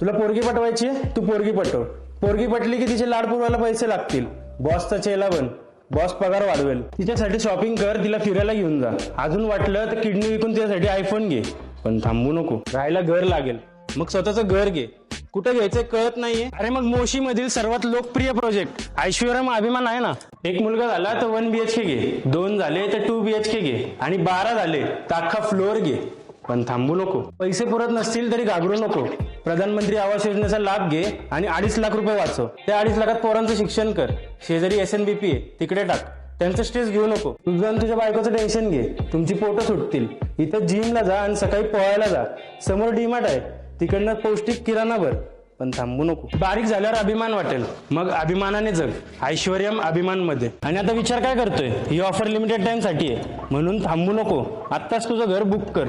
तुला पोरगी पटवायची तू पोरगी पटव. पोरगी पटली की तिचे लाड पुरवायला पैसे लागतील. बॉसचा चेला बन बॉस पगार वाढवेल. तिच्यासाठी शॉपिंग कर तिला फिरायला घेऊन जा. अजून वाटलं तर किडनी विकून तिच्यासाठी आयफोन घे. पण थांबू नको. राहायला घर लागेल. मग स्वतःचं घर घे. कुठं घ्यायचं कळत नाहीये. अरे मग मोशी मधील सर्वात लोकप्रिय प्रोजेक्ट ऐश्वर्यम अभिमान आहे ना? एक मुलगा झाला तर वन बीएचके घे. दोन झाले तर टू बीएचके घे. आणि बारा झाले तर अख्खा फ्लोअर घे. पण थांबू नको. पैसे पुरत नसतील तरी घाबरू नको. प्रधानमंत्री आवास योजनेचा लाभ घे आणि अडीच लाख रुपये वाचव. त्या अडीच लाखात पोरांचं शिक्षण कर. शेजारी एस एन बी पी आहे. तिकडे टाक. त्यांचं स्ट्रेस घेऊ नको. तुझं आणि तुझ्या बायकोचं टेन्शन घे. तुमची पोटं सुटतील. इथं जिमला जा आणि सकाळी पोहायला जा. समोर डीमार्ट आहे. तिकडनं पौष्टिक किराणा भर. पण थांबू नको. बारीक झाल्यावर अभिमान वाटेल. मग अभिमानाने जग. ऐश्वर्यम अभिमानमध्ये आणि आता विचार काय करतोय? ही ऑफर लिमिटेड टाइमसाठी आहे. म्हणून थांबू नको. आत्ताच तुझं घर बुक कर.